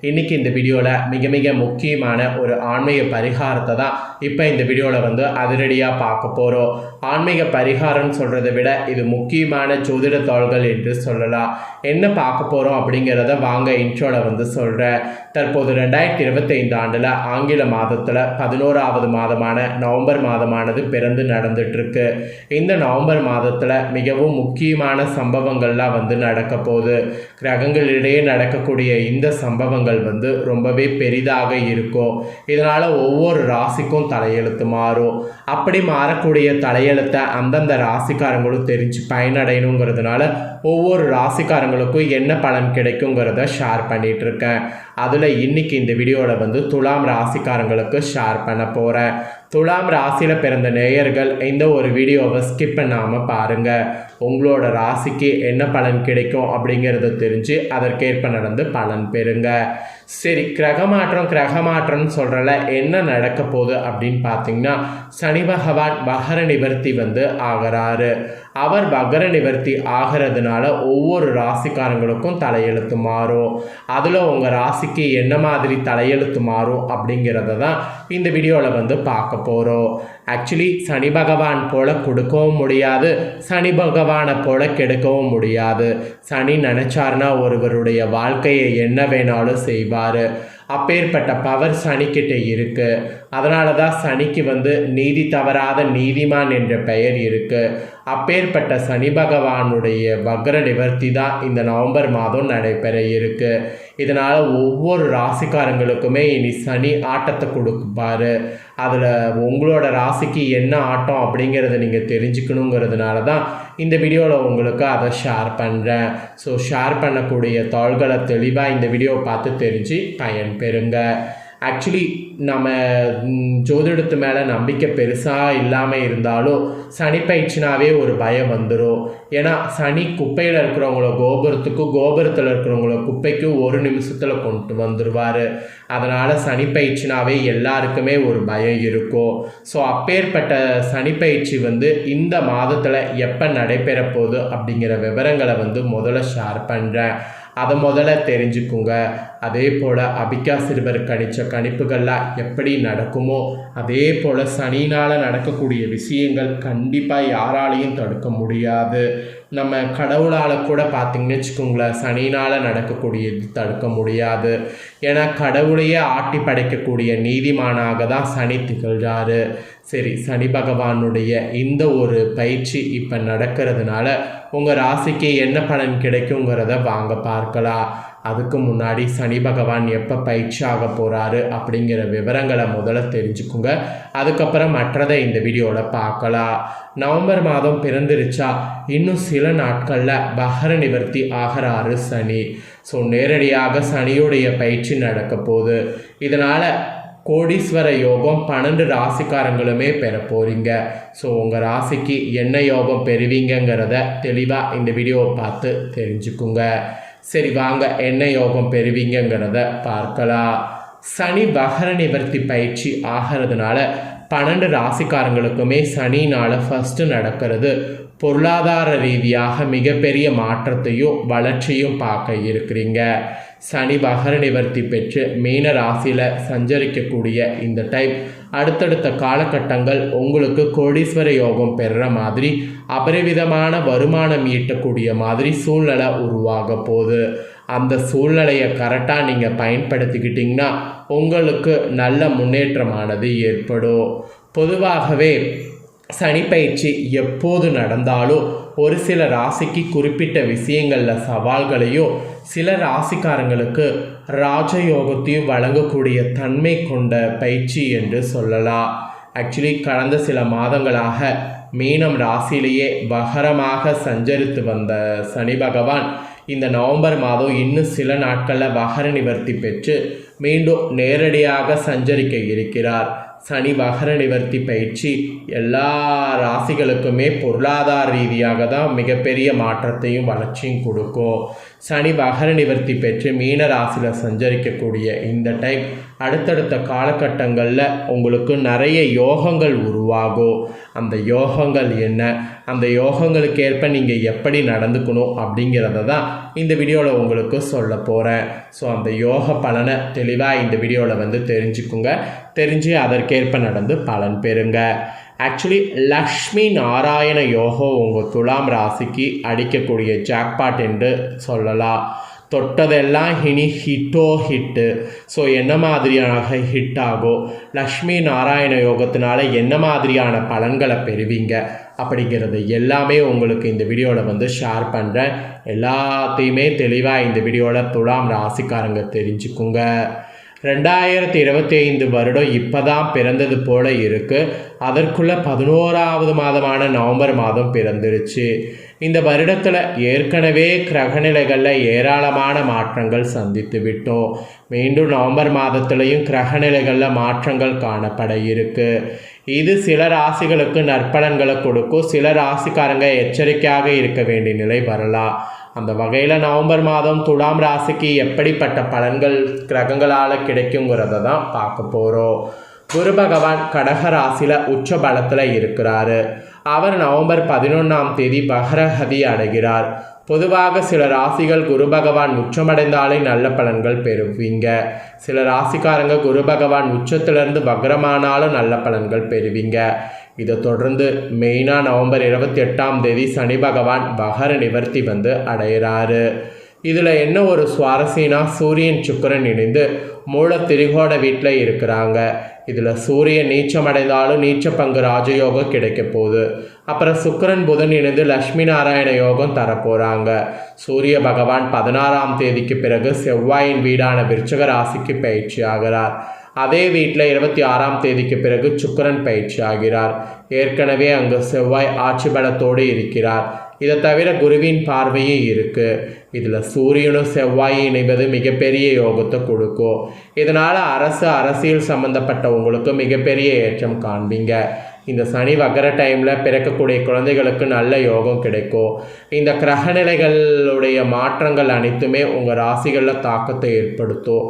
இன்றைக்கி இந்த வீடியோவில் மிக மிக முக்கியமான ஒரு ஆன்மீக பரிகாரத்தை தான் இப்போ இந்த வீடியோவில் வந்து அதிரடியாக பார்க்க போகிறோம் ஆன்மீக பரிகாரம்னு சொல்கிறத விட இது முக்கியமான ஜோதிட தாள்கள் என்று சொல்லலாம். என்ன பார்க்க போகிறோம் அப்படிங்கிறத வாங்க இன்ட்ரோவில் வந்து சொல்கிறேன் தற்போது ரெண்டாயிரத்தி இருபத்தைந்து ஆண்டில் ஆங்கில மாதத்தில் பதினோராவது மாதமான நவம்பர் மாதமானது பிறந்து நடந்துட்டுருக்கு. இந்த நவம்பர் மாதத்தில் மிகவும் முக்கியமான சம்பவங்கள்லாம் வந்து நடக்க போகுது. கிரகங்களிடையே நடக்கக்கூடிய இந்த சம்பவங்கள் வந்து ரொம்பவே பெரிதாக இருக்கும். இதனால் ஒவ்வொரு ராசிக்கும் தலையெழுத்து மாறும். அப்படி மாறக்கூடிய தலையெழுத்தை அந்தந்த ராசிக்காரங்களும் தெரிஞ்சு பயனடையணுங்கிறதுனால ஒவ்வொரு ராசிக்காரங்களுக்கும் என்ன பலன் கிடைக்குங்கிறத ஷேர் பண்ணிகிட்ருக்கேன் இருக்கேன் அதில் இன்னைக்கு இந்த வீடியோவில் வந்து துலாம் ராசிக்காரங்களுக்கு ஷேர் பண்ண போகிறேன் துலாம் ராசியில் பிறந்த நேயர்கள் இந்த ஒரு வீடியோவை ஸ்கிப் பண்ணாமல் பாருங்கள் உங்களோட ராசிக்கு என்ன பலன் கிடைக்கும் அப்படிங்கிறத தெரிஞ்சு அதற்கேற்ப நடந்து பலன் பெறுங்க. சரி கிரக மாற்றம் கிரக மாற்றம்னு சொல்கிறல என்ன நடக்க போகுது அப்படின்னு பார்த்தீங்கன்னா சனி பகவான் மகர நிவர்த்தி வந்து ஆகிறாரு. அவர் மகர நிவர்த்தி ஆகிறதுனால ஒவ்வொரு ராசிக்காரங்களுக்கும் தலையெழுத்து மாறும். அதில் உங்கள் ராசிக்கு என்ன மாதிரி தலையெழுத்து மாறும் அப்படிங்கிறத தான் இந்த வீடியோவில் வந்து பார்க்க போகிறோம் ஆக்சுவலி சனி பகவான் போல் கொடுக்கவும் முடியாது சனி பகவானை போல் கெடுக்கவும் முடியாது. சனி நினச்சாருன்னா ஒருவருடைய வாழ்க்கையை என்ன வேணாலும் செய்வார். அப்பேற்பட்ட பவர் சனிக்கிட்ட இருக்கு. அதனால தான் சனிக்கு வந்து நீதி தவறாத நீதிமான் என்ற பெயர் இருக்கு. அப்பேற்பட்ட சனி பகவானுடைய வக்ர நிவர்த்தி தான் இந்த நவம்பர் மாதம் நடைபெற இருக்கு. இதனால் ஒவ்வொரு ராசிக்காரங்களுக்குமே இனி சனி ஆட்டத்தை கொடுப்பாரு. அதில் உங்களோட ராசிக்கு என்ன ஆட்டம் அப்படிங்கிறத நீங்கள் தெரிஞ்சுக்கணுங்கிறதுனால தான் இந்த வீடியோவில் உங்களுக்கு அதை ஷேர் பண்ணுறேன் ஸோ ஷேர் பண்ணக்கூடிய தாள்களை தெளிவாக இந்த வீடியோவை பார்த்து தெரிஞ்சு பயன் பெறுங்க ஆக்சுவலி நம்ம ஜோதிடத்து மேலே நம்பிக்கை பெருசாக இல்லாமல் இருந்தாலும் சனி பயிற்சினாவே ஒரு பயம் வந்துடும் ஏன்னா சனி குப்பையில் இருக்கிறவங்கள கோபுரத்துக்கும் கோபுரத்தில் இருக்கிறவங்கள குப்பைக்கும் ஒரு நிமிஷத்தில் கொண்டு வந்துடுவார் அதனால் சனி பயிற்சினாவே எல்லாருக்குமே ஒரு பயம் இருக்கும். ஸோ அப்பேற்பட்ட சனி பயிற்சி வந்து இந்த மாதத்தில் எப்போ நடைபெற போகுது அப்படிங்கிற விவரங்களை வந்து முதல்ல ஷேர் பண்ணுறேன் அதை முதல்ல தெரிஞ்சுக்குங்க. அதே போல் அபிகா சிறுவர் கணிச்ச கணிப்புகள்லாம் எப்படி நடக்குமோ அதே போல் சனினால் நடக்கக்கூடிய விஷயங்கள் கண்டிப்பாக யாராலையும் தடுக்க முடியாது. நம்ம கடவுளால் கூட பார்த்திங்கன்னு வச்சுக்கோங்களேன் சனினால் நடக்கக்கூடியது தடுக்க முடியாது. ஏன்னா கடவுளையே ஆட்டி படைக்கக்கூடிய நீதிமானாக தான் சனி திகழ்கிறாரு சரி சனி பகவானுடைய இந்த ஒரு பயிற்சி இப்போ நடக்கிறதுனால உங்கள் ராசிக்கு என்ன பலன் கிடைக்குங்கிறத வாங்க பார்க்கலாம். அதுக்கு முன்னாடி சனி பகவான் எப்போ பயிற்சி ஆக போகிறாரு அப்படிங்கிற விவரங்களை முதல்ல தெரிஞ்சுக்குங்க. அதுக்கப்புறம் மற்றதை இந்த வீடியோவில் பார்க்கலாம். நவம்பர் மாதம் பிறந்துருச்சா? இன்னும் சில நாட்களில் பகர நிவர்த்தி ஆகிறாரு சனி. ஸோ நேரடியாக சனியுடைய பயிற்சி நடக்க போகுது. இதனால் கோடீஸ்வர யோகம் பன்னெண்டு ராசிக்காரங்களுமே பெற போகிறீங்க ஸோ உங்கள் ராசிக்கு என்ன யோகம் பெறுவீங்கங்கிறத தெளிவாக இந்த வீடியோவை பார்த்து தெரிஞ்சுக்குங்க. சரி வாங்க. என்ன யோகம் பெறுவீங்கங்கிறத பார்க்கலாம். சனி பகர நிவர்த்தி பயிற்சி ஆகிறதுனால பன்னெண்டு ராசிக்காரங்களுக்குமே சனினால் ஃபஸ்ட்டு நடக்கிறது. பொருளாதார ரீதியாக மிகப்பெரிய மாற்றத்தையும் வளர்ச்சியும் பார்க்க இருக்கிறீங்க. சனி பகர நிவர்த்தி பெற்று மீன ராசியில் சஞ்சரிக்கக்கூடிய இந்த டைம் அடுத்தடுத்த காலகட்டங்கள் உங்களுக்கு கோடீஸ்வர யோகம் பெறுற மாதிரி அபரிவிதமான வருமானம் ஈட்டக்கூடிய மாதிரி சூழ்நிலை உருவாக போகுது. அந்த சூழ்நிலையை கரெக்டாக நீங்கள் பயன்படுத்திக்கிட்டிங்கன்னா உங்களுக்கு நல்ல முன்னேற்றமானது ஏற்படும். பொதுவாகவே சனிப்பயிற்சி எப்போது நடந்தாலும் ஒரு சில ராசிக்கு குறிப்பிட்ட விஷயங்களில் சவால்களையும் சில ராசிக்காரங்களுக்கு ராஜயோகத்தையும் வழங்கக்கூடிய தன்மை கொண்ட பயிற்சி என்று சொல்லலாம். ஆக்சுவலி கடந்த சில மாதங்களாக மீனம் ராசியிலேயே வகரமாக சஞ்சரித்து வந்த சனி பகவான் இந்த நவம்பர் மாதம் இன்னும் சில நாட்களில் வகர நிவர்த்தி பெற்று மீண்டும் நேரடியாக சஞ்சரிக்க இருக்கிறார். சனி மகர நிவர்த்தி பயிற்சி எல்லா ராசிகளுக்குமே பொருளாதார ரீதியாக தான் மிகப்பெரிய மாற்றத்தையும் வளர்ச்சியும் கொடுக்கும். சனி மகர நிவர்த்தி பெற்று மீன ராசியில் சஞ்சரிக்கக்கூடிய இந்த டைம் அடுத்தடுத்த காலகட்டங்களில் உங்களுக்கு நிறைய யோகங்கள் உருவாகும். அந்த யோகங்கள் என்ன? அந்த யோகங்களுக்கு ஏற்ப நீங்கள் எப்படி நடந்துக்கணும் அப்படிங்கிறத தான் இந்த வீடியோவில் உங்களுக்கு சொல்ல போகிறேன் ஸோ அந்த யோக பலனை தெளிவாக இந்த வீடியோவில் வந்து தெரிஞ்சுக்குங்க. தெரிஞ்சு அதற்கேற்ப நடந்து பலன் பெறுங்க. ஆக்சுவலி லக்ஷ்மி நாராயண யோகம் உங்கள் துலாம் ராசிக்கு அடிக்கக்கூடிய ஜாக்பாட் என்று சொல்லலாம். தொட்டதெல்லாம் இனி ஹிட்டோ ஹிட்டு ஸோ என்ன மாதிரியாக ஹிட் ஆகும் லக்ஷ்மி நாராயண யோகத்தினால என்ன மாதிரியான பலன்களை பெறுவீங்க? அப்படிங்கிறது எல்லாமே உங்களுக்கு இந்த வீடியோவில் வந்து ஷேர் பண்ணுறேன் எல்லாத்தையுமே தெளிவாக இந்த வீடியோவில் துலாம் ராசிக்காரங்க தெரிஞ்சுக்குங்க. ரெண்டாயிரத்தி இருபத்தி ஐந்து வருடம் இப்போ தான் பிறந்தது போல இருக்குது அதற்குள்ளே பதினோராவது மாதமான நவம்பர் மாதம் பிறந்துருச்சு. இந்த வருடத்தில் ஏற்கனவே கிரகநிலைகளில் ஏராளமான மாற்றங்கள் சந்தித்து விட்டோம். மீண்டும் நவம்பர் மாதத்துலேயும் கிரகநிலைகளில் மாற்றங்கள் காணப்பட இருக்குது இது சில ராசிகளுக்கு நற்பலன்களை கொடுக்கும். சில ராசிக்காரங்க எச்சரிக்கையாக இருக்க வேண்டிய நிலை வரலாம் அந்த வகையில் நவம்பர் மாதம் துலாம் ராசிக்கு எப்படிப்பட்ட பலன்கள் கிரகங்களால் கிடைக்குங்கிறத தான் பார்க்க போகிறோம் குரு பகவான் கடக ராசியில் உச்ச பலத்தில் இருக்கிறாரு. அவர் நவம்பர் பதினொன்றாம் தேதி பகரகதி அடைகிறார். பொதுவாக சில ராசிகள் குரு பகவான் உச்சமடைந்தாலே நல்ல பலன்கள் பெறுவீங்க. சில ராசிக்காரங்க குரு பகவான் உச்சத்திலிருந்து வக்ரமானாலும் நல்ல பலன்கள் பெறுவீங்க. இதை தொடர்ந்து மெயினாக நவம்பர் இருபத்தி எட்டாம் தேதி சனி பகவான் பகர நிவர்த்தி வந்து அடையிறாரு. இதில் என்ன ஒரு சுவாரஸ்யனா சூரியன் சுக்கரன் இணைந்து மூல திரிகோண வீட்டில் இருக்கிறாங்க. இதில் சூரியன் நீச்சமடைந்தாலும் நீச்ச பங்கு ராஜயோகம் கிடைக்க போகுது. அப்புறம் சுக்கரன் புதன் இணைந்து லக்ஷ்மி நாராயண யோகம் தரப்போகிறாங்க சூரிய பகவான் பதினாறாம் தேதிக்கு பிறகு செவ்வாயின் வீடான விருச்சக ராசிக்கு பயிற்சி ஆகிறார். அதே வீட்டில் இருபத்தி ஆறாம் தேதிக்கு பிறகு சுக்கரன் பயிற்சி ஆகிறார். ஏற்கனவே அங்கு செவ்வாய் ஆட்சி பலத்தோடு இருக்கிறார். இதை தவிர குருவின் பார்வையும் இருக்குது இதில் சூரியனும் செவ்வாயும் இணைவது மிகப்பெரிய யோகத்தை கொடுக்கும். இதனால் அரசு அரசியல் சம்மந்தப்பட்டவங்களுக்கு மிகப்பெரிய ஏற்றம் காண்பீங்க. இந்த சனி வகர டைமில் பிறக்கக்கூடிய குழந்தைகளுக்கு நல்ல யோகம் கிடைக்கும். இந்த கிரகநிலைகளுடைய மாற்றங்கள் அனைத்துமே உங்கள் ராசிகளில் தாக்கத்தை ஏற்படுத்தும்.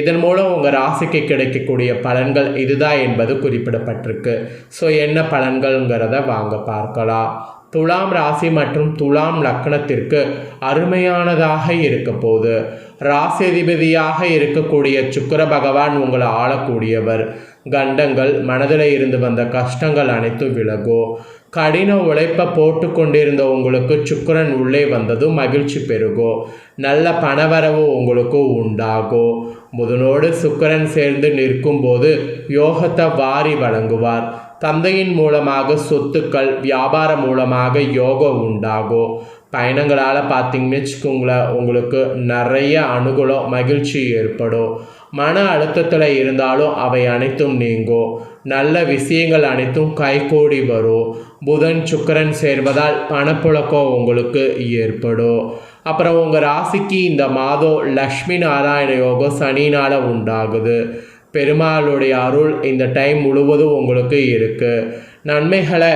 இதன் மூலம் உங்கள் ராசிக்கு கிடைக்கக்கூடிய பலன்கள் இதுதான் என்பது குறிப்பிடப்பட்டிருக்கு. ஸோ என்ன பலன்கள்ங்கிறத வாங்க பார்க்கலாம். துலாம் ராசி மற்றும் துலாம் லக்னத்திற்கு அருமையானதாக இருக்க போது ராசிதிபதியாக இருக்கக்கூடிய சுக்கர பகவான் உங்களை ஆளக்கூடியவர். கண்டங்கள் மனதில் இருந்து வந்த கஷ்டங்கள் அனைத்தும் விலகும். கடின உழைப்பை போட்டு கொண்டிருந்த உங்களுக்கு சுக்கரன் உள்ளே வந்ததும் மகிழ்ச்சி பெருகும். நல்ல பணவரவு உங்களுக்கு உண்டாகும். புதனோடு சுக்கரன் சேர்ந்து நிற்கும்போது யோகத்தை வாரி வழங்குவார். தந்தையின் மூலமாக சொத்துக்கள் வியாபாரம் மூலமாக யோகம் உண்டாகும் பயணங்களால் பார்த்தீங்கன்னு வச்சுக்கோங்களேன் உங்களுக்கு நிறைய அனுகூலம் மகிழ்ச்சி ஏற்படும். மன அழுத்தத்தில் இருந்தாலும் அவை அனைத்தும் நீங்கும் நல்ல விஷயங்கள் அனைத்தும் கைகூடி வரும். புதன் சுக்கரன் சேர்வதால் பணப்புழக்கம் உங்களுக்கு ஏற்படும். அப்புறம் உங்கள் ராசிக்கு இந்த மாதம் லக்ஷ்மி நாராயண யோகம் சனினால் உண்டாகுது. பெருமாளுடைய அருள் இந்த டைம் முழுவதும் உங்களுக்கு இருக்குது நன்மைகளை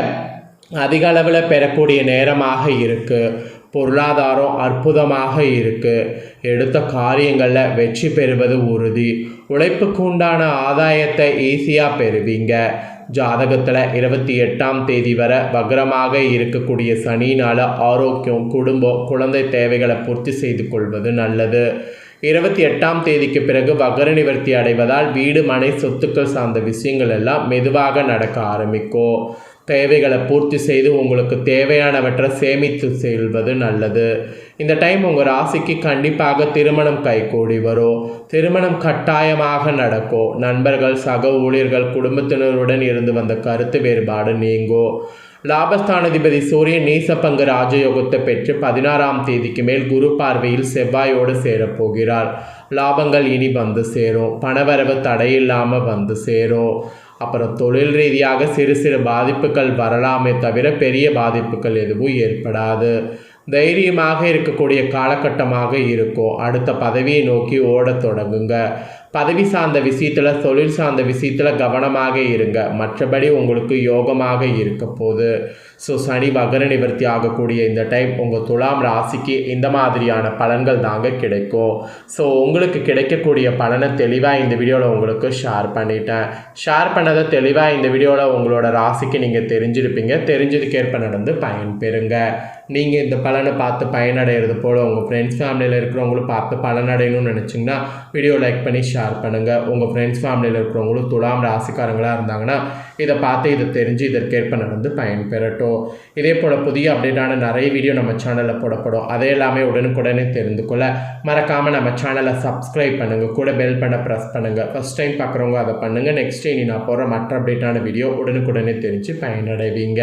அதிக அளவில் பெறக்கூடிய நேரமாக இருக்குது பொருளாதாரம் அற்புதமாக இருக்குது எடுத்த காரியங்களில் வெற்றி பெறுவது உறுதி. உழைப்புக்கு உண்டான ஆதாயத்தை ஈஸியாக பெறுவீங்க. ஜாதகத்தில் இருபத்தி எட்டாம் தேதி வரை வக்ரமாக இருக்கக்கூடிய சனினால் ஆரோக்கியம் குடும்பம் குழந்தை தேவைகளை பூர்த்தி செய்து கொள்வது நல்லது. இருபத்தி எட்டாம் தேதிக்கு பிறகு வகர நிவர்த்தி அடைவதால் வீடு மனை சொத்துக்கள் சார்ந்த விஷயங்கள் எல்லாம் மெதுவாக நடக்க ஆரம்பிக்கும் தேவைகளை பூர்த்தி செய்து உங்களுக்கு தேவையானவற்றை சேமித்து செல்வது நல்லது. இந்த டைம் உங்கள் ராசிக்கு கண்டிப்பாக திருமணம் கைகூடி வரும். திருமணம் கட்டாயமாக நடக்கும் நண்பர்கள் சக ஊழியர்கள் குடும்பத்தினருடன் இருந்து வந்த கருத்து வேறுபாடு நீங்கும் லாபஸ்தானாதிபதி சூரியன் நீசப்பங்கு ராஜயோகத்தை பெற்று பதினாறாம் தேதிக்கு மேல் குரு பார்வையில் செவ்வாயோடு சேரப்போகிறார். லாபங்கள் இனி வந்து சேரும். பணவரவு தடையில்லாமல் வந்து சேரும். அப்புறம் தொழில் ரீதியாக சிறு சிறு பாதிப்புகள் வரலாமே தவிர பெரிய பாதிப்புகள் எதுவும் ஏற்படாது. தைரியமாக இருக்கக்கூடிய காலகட்டமாக இருக்கும். அடுத்த பதவியை நோக்கி ஓடத் தொடங்குங்க. பதவி சார்ந்த விஷயத்தில் தொழில் சார்ந்த விஷயத்தில் கவனமாக இருங்க. மற்றபடி உங்களுக்கு யோகமாக இருக்க போது ஸோ சனி வகர நிவர்த்தி ஆகக்கூடிய இந்த டைம் உங்கள் துலாம் ராசிக்கு இந்த மாதிரியான பலன்கள் தாங்க கிடைக்கும். ஸோ உங்களுக்கு கிடைக்கக்கூடிய பலனை தெளிவாக இந்த வீடியோவில் உங்களுக்கு ஷேர் பண்ணிட்டேன். ஷேர் பண்ணதை தெளிவாக இந்த வீடியோவில் உங்களோட ராசிக்கு நீங்கள் தெரிஞ்சிருப்பீங்க. தெரிஞ்சதுக்கேற்ப நடந்து பயன்பெறுங்க நீங்கள் இந்த பலனை பார்த்து பயனடைகிறது போல் உங்கள் ஃப்ரெண்ட்ஸ் ஃபேமிலியில் இருக்கிறவங்களும் பார்த்து பலனடையணும்னு நினச்சிங்கன்னா வீடியோ லைக் பண்ணி ஷேர் பண்ணுங்கள் உங்கள் ஃப்ரெண்ட்ஸ் ஃபேமிலியில் இருக்கிறவங்களும் துலாம் ராசிக்காரங்களாக இருந்தாங்கன்னா இதை பார்த்து இதை தெரிஞ்சு இதற்கேற்ப நடந்து பயன்பெறட்டும். இதே போல் புதிய அப்டேட்டான நிறைய வீடியோ நம்ம சேனலில் போடப்படும். அதே எல்லாமே உடனுக்குடனே தெரிந்து கொள்ள மறக்காமல் நம்ம சேனலை சப்ஸ்கிரைப் பண்ணுங்கள் கூட பெல் பண்ண ப்ரெஸ் பண்ணுங்கள் ஃபஸ்ட் டைம் பார்க்குறவங்க அதை பண்ணுங்கள் நெக்ஸ்ட் இனி நான் போகிற மற்ற அப்டேட்டான வீடியோ உடனுக்குடனே தெரிஞ்சு பயனடைவீங்க.